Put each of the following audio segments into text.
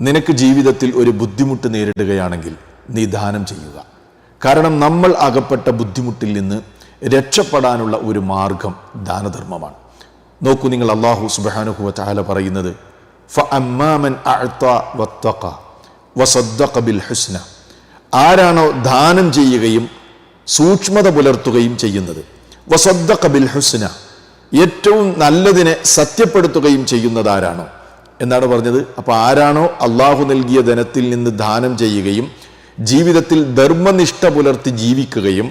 നിനക്ക് ജീവിതത്തിൽ ഒരു ബുദ്ധിമുട്ട് നേരിടുകയാണെങ്കിൽ നീ ദാനം ചെയ്യുക. കാരണം നമ്മൾ അകപ്പെട്ട ബുദ്ധിമുട്ടിൽ നിന്ന് രക്ഷപ്പെടാനുള്ള ഒരു മാർഗം ദാനധർമ്മമാണ്. നോക്കൂ നിങ്ങൾ അള്ളാഹു സുബാനുഹുവ ചാല പറയുന്നത് ഹുസ്ന ആരാണോ ദാനം ചെയ്യുകയും സൂക്ഷ്മത പുലർത്തുകയും ചെയ്യുന്നത് വസദ്ദ കബിൽ ഹുസ്ന ഏറ്റവും നല്ലതിനെ സത്യപ്പെടുത്തുകയും ചെയ്യുന്നത് ആരാണോ? എന്നാണ് പറഞ്ഞത്. അപ്പോൾ ആരാണോ അള്ളാഹു നൽകിയ ധനത്തിൽ നിന്ന് ദാനം ചെയ്യുകയും ജീവിതത്തിൽ ധർമ്മനിഷ്ഠ പുലർത്തി ജീവിക്കുകയും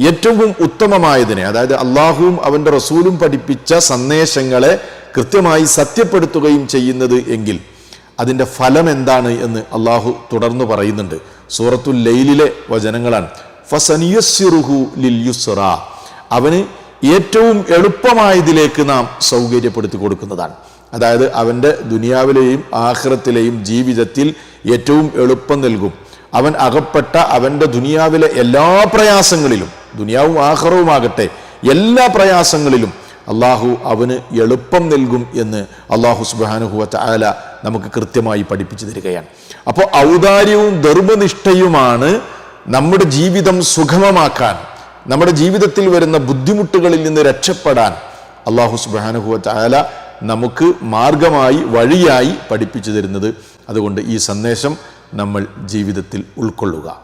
ഏറ്റവും ഉത്തമമായതിനെ അതായത് അള്ളാഹുവും അവന്റെ റസൂലും പഠിപ്പിച്ച സന്ദേശങ്ങളെ കൃത്യമായി സത്യപ്പെടുത്തുകയും ചെയ്യുന്നത് എങ്കിൽ അതിന്റെ ഫലം എന്താണ് എന്ന് അള്ളാഹു തുടർന്ന് പറയുന്നുണ്ട്. സൂറത്തുൽ ലൈലിലെ വചനങ്ങളാണ്. ഫസനിയുഹു ലിൽ യുസ്റ. അവന് ഏറ്റവും എളുപ്പമായതിലേക്ക് നാം സൗകര്യപ്പെടുത്തി കൊടുക്കുന്നതാണ്. അതായത് അവന്റെ ദുനിയാവിലെയും ആഹ്റത്തിലെയും ജീവിതത്തിൽ ഏറ്റവും എളുപ്പം നൽകും. അവൻ അകപ്പെട്ട അവന്റെ ദുനിയാവിലെ എല്ലാ പ്രയാസങ്ങളിലും ദുനിയാവും ആഹ്റവുമാകട്ടെ എല്ലാ പ്രയാസങ്ങളിലും അള്ളാഹു അവന് എളുപ്പം നൽകും എന്ന് അള്ളാഹു സുബാനുഹുവറ്റ ആല നമുക്ക് കൃത്യമായി പഠിപ്പിച്ചു തരികയാണ്. അപ്പോൾ ഔദാര്യവും ധർമ്മനിഷ്ഠയുമാണ് നമ്മുടെ ജീവിതം സുഗമമാക്കാൻ നമ്മുടെ ജീവിതത്തിൽ വരുന്ന ബുദ്ധിമുട്ടുകളിൽ നിന്ന് രക്ഷപ്പെടാൻ അള്ളാഹു സുബാനുഹുവറ്റ ആല നമുക്ക് മാർഗമായി വഴിയായി പഠിപ്പിച്ചു തരുന്നത്. അതുകൊണ്ട് ഈ സന്ദേശം നമ്മൾ ജീവിതത്തിൽ ഉൾക്കൊള്ളുക.